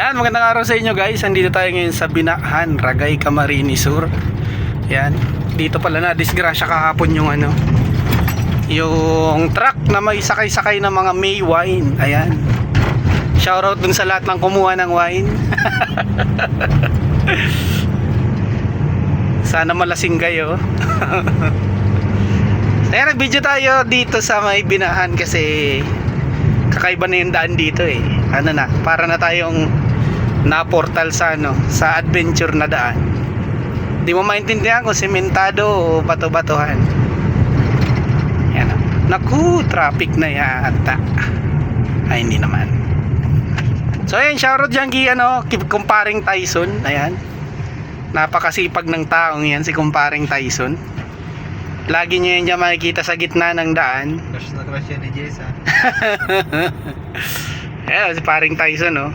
Yan, magandang araw sa inyo guys. Andito tayo ngayon sa Binahan, Ragay, Camarines Sur. Yan. Dito pala na disgrasya kahapon yung ano. Yung truck na may sakay-sakay ng mga May wine. Ayan. Shoutout dun sa lahat ng kumuha ng wine. Sana malasing kayo. Kaya nag-video tayo dito sa may binahan kasi kakaiba na yung daan dito eh. Ano na, para na tayong na-portal sa ano, sa adventure na daan. Di mo maintindihan kung sementado o bato-batuhan. Yan. Naku, traffic na yata. Ay, hindi naman. So ayan, shoutout dyan kay ano, kumparing Tyson. Ayan. Napakasipag ng taong yan, si kumparing Tyson. Lagi niyo yan dyan makikita sa gitna ng daan. Crush na crush yan ni Jess ha. Ayan, si paring Tyson, oh.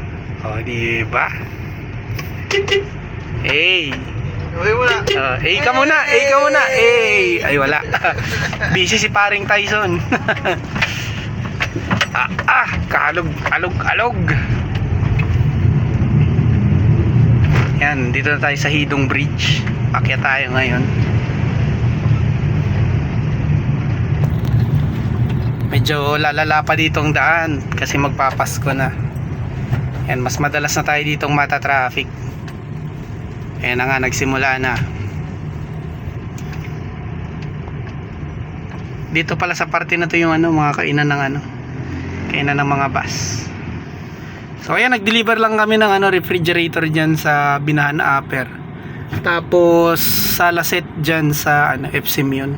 Oh, di ba? Hey. Uy, wala. Oh, hey ka muna, hey ka muna. Hey. Ay, wala. Busy si paring Tyson. ah, ah, kalog, alog, alog. Yan, dito na tayo sa Hidong Bridge. Akyat tayo ngayon. Medyo lalala pa ditong daan kasi magpapasko na. Yan, mas madalas na tayo ditong mata traffic. Ayan na nga, nagsimula na. Dito pala sa parte na to yung ano, mga kainan ng ano, kainan ng mga bus. So ayan, nag-deliver lang kami ng ano, refrigerator dyan sa Binahan Upper. Tapos sa Laset dyan sa ano, FCM yun.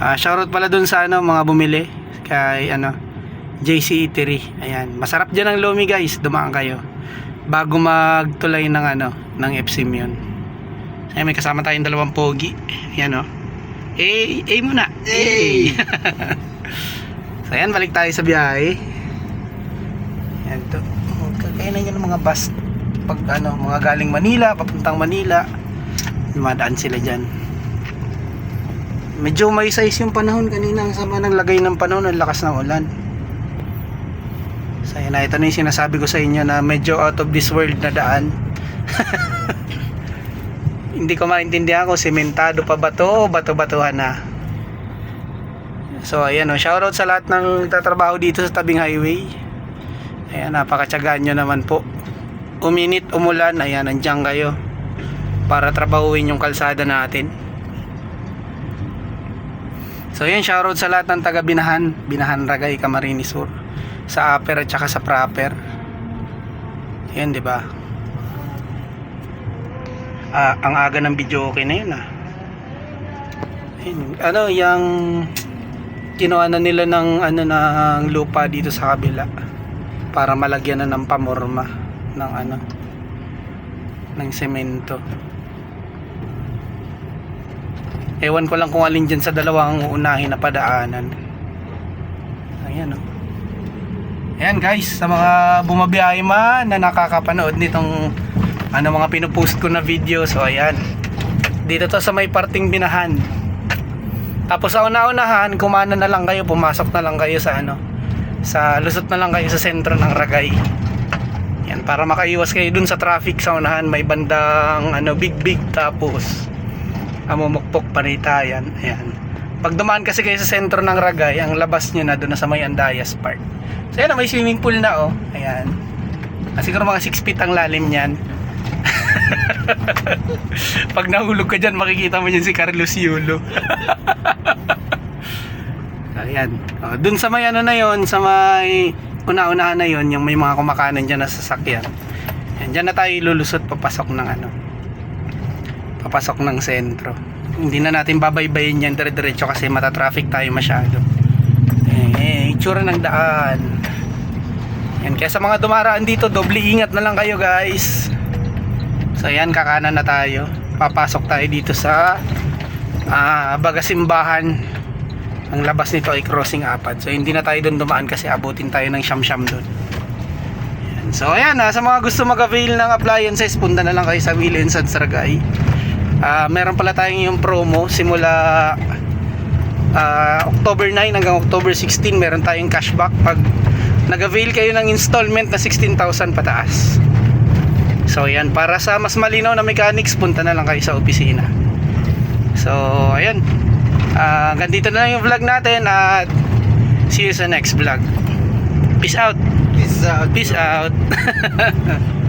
Ah, shoutout pala dun sa ano, mga bumili kay ano, JC Eatery. Ayan, masarap dyan ang lomi guys, dumaan kayo. Bago magtulay ng ano, ng FCM yun. Ayan, may kasama tayong dalawang pogi. Ayan o. Oh. Eh, eh muna. Eh. so ayan, balik tayo sa biyahe. Ayan to. Kakayanan nyo ng mga bus pag ano, mga galing Manila, papuntang Manila. Dumadaan sila dyan. Medyo may size yung panahon kanina ang sama ng lagay ng panahon ang lakas ng ulan. So ayan na, ito na yung sinasabi ko sa inyo na medyo out of this world na daan. Hindi ko maintindihan kung sementado pa ba to o bato-batuhan na. So ayan o, shoutout sa lahat ng tatrabaho dito sa tabing highway. Ayan, napakatsagaan nyo naman po. Uminit, umulan, ayan, nandiyan kayo. Para trabahuin yung kalsada natin. So ayan, shoutout sa lahat ng taga Binahan, Binahan Ragay, Camarines Sur. Sa upper at saka sa proper. Ayan, di ba? Ah, ang aga ng video okay na yun ah. Ayun, ano, yung kinuha na nila ng ano ng lupa dito sa kabila para malagyan na ng pamorma ng ano ng semento. Ewan ko lang kung alin dyan sa dalawang uunahin na padaanan. Ayan oh. Ayan guys, sa mga bumabiyahe man na nakakapanood nitong ano mga pinupost ko na video. So ayan. Dito to sa may parting binahan. Tapos sa una-unahan, kumana na lang kayo, pumasok na lang kayo sa ano, sa lusot na lang kayo sa sentro ng Ragay. Yan, para makaiwas kayo dun sa traffic sa unahan, may bandang ano, big big tapos amumukpok panitayan. Ayan. Pag dumaan kasi kayo sa sentro ng Ragay, ang labas nyo na doon sa may Andayas Park. So yan, may swimming pool na oh. Ayan. Ah, siguro mga 6 feet ang lalim niyan. Pag nahulog ka dyan, makikita mo yun si Carlos Yulo. Ayan. O, dun sa may ano na yon sa may una-unahan na yon yung may mga kumakanan dyan na sasakyan. Yan, dyan na tayo lulusot papasok ng ano. Papasok ng sentro. Hindi na natin babaybayin yan dire-diretso kasi mata-traffic tayo masyado. Eh, itsura ng daan. Yan, kaya sa mga dumaraan dito, doble ingat na lang kayo guys. So yan, kakanan na tayo. Papasok tayo dito sa ah, Bagasimbahan. Ang labas nito ay crossing apad. So hindi na tayo doon dumaan kasi abutin tayo ng siyam-siyam doon. Yan. So ayan, ah, sa mga gusto mag-avail ng appliances, punta na lang kayo sa Williams at Saragay. Ah, meron pala tayong yung promo simula ah, October 9 hanggang October 16 meron tayong cashback pag nag-avail kayo ng installment na 16,000 pataas. So yan, para sa mas malinaw na mechanics, punta na lang kayo sa opisina. So, ayan. Ah, hanggang dito na lang yung vlog natin at see you sa next vlog. Peace out. Peace out. Peace out.